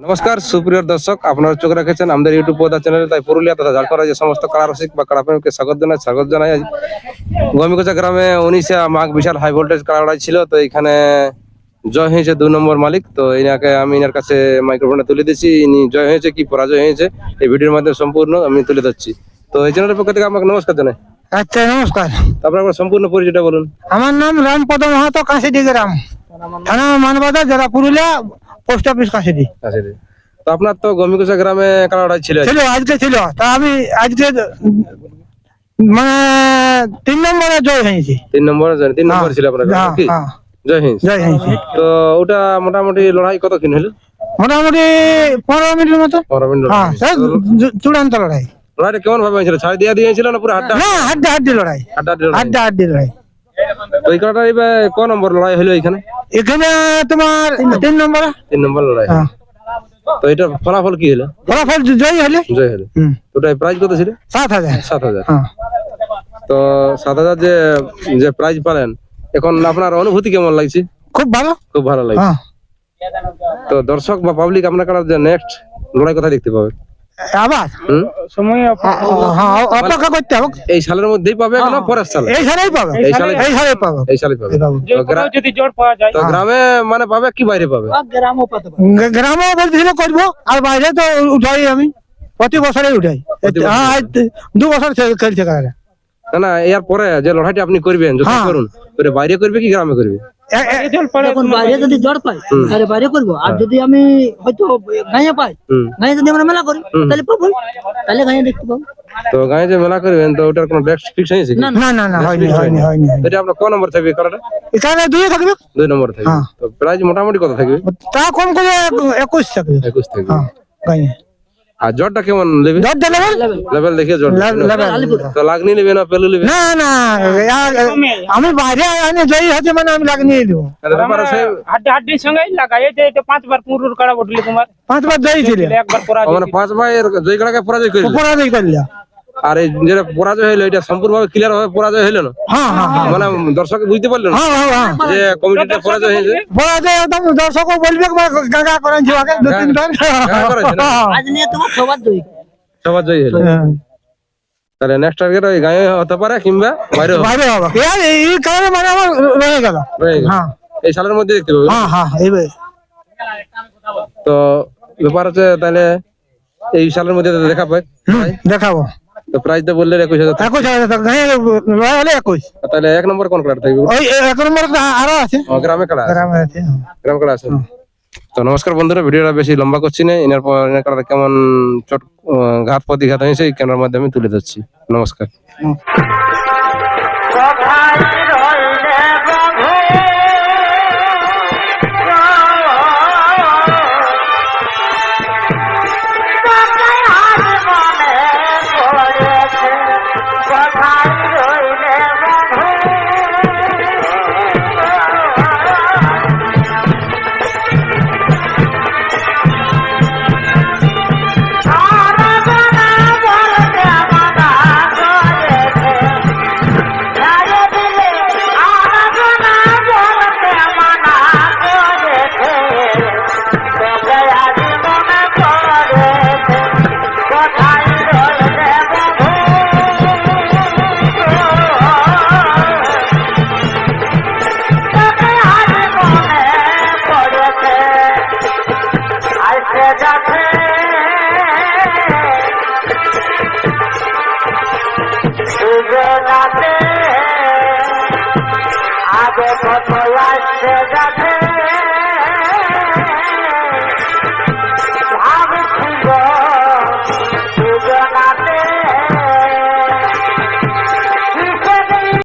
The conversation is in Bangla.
নমস্কার সুপ্রিয় দর্শক আপনারা চোখ রেখেছেন আমাদের ইউটিউব পদা চ্যানেলে তাই পুরুলিয়া তথা ঝাড়খণ্ড যে সমস্ত কারা রসিক বা কারা প্রেমীকে স্বাগত জানাই স্বাগত জানাই গমিকোচা গ্রামে উনিশে মাঘ বিশাল হাই ভোল্টেজ কারা লড়াই ছিল তো এখানে জয় হয়েছে দুই নম্বর মালিক তো এনাকে আমি এনার কাছে মাইক্রোফোনটা তুলে দিচ্ছি ইনি জয় হয়েছে কি পরাজয় হয়েছে এই ভিডিওর মাধ্যমে সম্পূর্ণ আমি তুলে ধরছি। তো এই চ্যানেলের পক্ষ থেকে আমাকে নমস্কার জানাই। আচ্ছা নমস্কার। তারপর আপনার সম্পূর্ণ পরিচয়টা বলুন। আমার নাম রামপদ মাহাতো কাশিডি গ্রাম থানা মানবাজার জেলা পুরুলিয়া পোস্ট অফিস আচ্ছা জি। তো আপনার তো গমিকোচা গ্রামে লড়াই ছিল। ছিল আজকে ছিল। তা আমি আজকে মানে তিন নম্বরে জয় হয়েছি। তিন নম্বর তিন নম্বর ছিল আপনার হ্যাঁ, কি হ্যাঁ, জয় হিন্দ জয় হয়েছি। তো ওটা মোটামুটি লড়াই কত কিন হলো? মোটামুটি পনেরো মিনিটের মতো। পনেরো মিনিট হ্যাঁ চূড়ান্ত লড়াই। লড়াইটা কেমন ভাবে হয়েছিল? ছাড় দিয়ে দিয়েছিল না পুরো হাড্ডা? না হাড্ডা হাড্ডি লড়াই। হাড্ডা লড়াই। হাড্ডা হাড্ডি লড়াই। তো এই কাটার এবার ক নম্বর লড়াই হলো এখানে? এখানে তোমার তিন নম্বরে। তিন নম্বর? লড়াই। হ্যাঁ। তো এটা ফলাফল কি হলো? ফলাফল জয় হলে? জয় হলো। ওটা প্রাইজ কত ছিল? সাত হাজার। সাত হাজার। হ্যাঁ। তো সাত হাজার যে যে প্রাইজ পেলেন এখন আপনার অনুভূতি কেমন লাগছে? খুব ভালো। খুব ভালো লাগছে। হ্যাঁ। তো দর্শক বা পাবলিক আপনার যে নেক্সট লড়াই কোথায় দেখতে পাবে। আবার? হুম? হ্যাঁ অপেক্ষা করতে হবে। এই সালের মধ্যেই পাবে না পরের সালে? এই সালেই পাবে। এই সালে এই সালে পাবে। এই সালে পাবে। এই পাবে। তো গ্রা- যদি জোর পাওয়া যায়। তো গ্রামে মানে পাবে কি বাইরে পাবে? গ- গ্রামে বলছিল করব আর বাইরে তো উঠাই আমি। প্রতি বছরে উঠাই? হ্যাঁ দু বছর খেলছে না না এর পরে যে লড়াইটা আপনি করবেন যদি হ্যাঁ। করুন বাইরে করবে কি গ্রামে করবে? এখন বাইরে যদি জ্বর পাই তাহলে বাইরে করব। আর যদি আমি হয়তো গাঁয়ে পাই গাঁয়ে যদি আমরা মেলা করি তাহলে পাবো। তাহলে গাঁয়ে দেখতে পাবো। তো গায়ে যে মেলা করবেন তো ওটার কোনো ডেট ফিক্স হয়েছে না, না। না না হয়নি হয়নি হয়নি। হয়নি। এটা আপনার ক নম্বর থাকবে কারাটা এখানে দুই থাকবে? দুই নম্বর থাকবে। হ্যাঁ। তো মোটামুটি কত থাকবে? তা কম করে থাকবে। একুশ থাকবে। হ্যাঁ গাঁয়ে। আর জ্বরটা কেমন নেবে জ্বরটা লেভেল? লেভেল। দেখে জ্বর লেভেল। তো লাগনি নেবে না পেলু নেবে? না না আমি বাইরে আনি যাই হচ্ছে মানে আমি লাগনি দেবো। হাড্ডি হাড্ডির সঙ্গে লাগাই এই যে এটা পাঁচবার পুরুর কাড়া বটলি তোমার। পাঁচবার যাই ছিল একবার পরা মানে পাঁচ ভাইয়ের জয় কাড়াকে পরাজয় করলে পরাজয় করলে আর এই যেটা পরাজয় হইল এটা সম্পূর্ণভাবে ক্লিয়ার ভাবে পরাজয় হইল না? হ্যাঁ হ্যাঁ হ্যাঁ। মানে দর্শক বুঝতে পারল না হ্যাঁ হ্যাঁ হ্যাঁ। যে কমিটিটা পরাজয় হয়েছে। পরাজয় একদম দর্শক বলবে গাগা করেন আগে দু তিনটা গাগা করেছে না? আজ নিয়ে তোমার সবার জয়ী। সবার জয় হলো। হ্যাঁ। তাহলে নেক্সট টার্গেট ওই গায়ে হতে পারে কিংবা বাইরে বাইরে হবে। এই এই কারণে মানে আমার রয়ে গেল। হ্যাঁ। এই সালের মধ্যে দেখতে পাবে। হ্যাঁ হ্যাঁ এইবার তো ব্যাপার হচ্ছে তাহলে এই সালের মধ্যে দেখা পাই দেখাবো। তো প্রাইসটা বললে একুশ হাজার একুশ হাজার লড়াই হলে একুশ। তাহলে এক নম্বর কোন কালার থাকবে? ওই এক নম্বর আরও আছে। গ্রামে কালার গ্রামে আছে হ্যাঁ। গ্রাম কালার আছে। তো নমস্কার বন্ধুরা ভিডিওটা বেশি লম্বা করছি না। এনার পর এনার কালার কেমন চট ঘাত প্রতিঘাত হয়েছে এই ক্যামেরার মাধ্যমে তুলে ধরছি। নমস্কার। আগে কত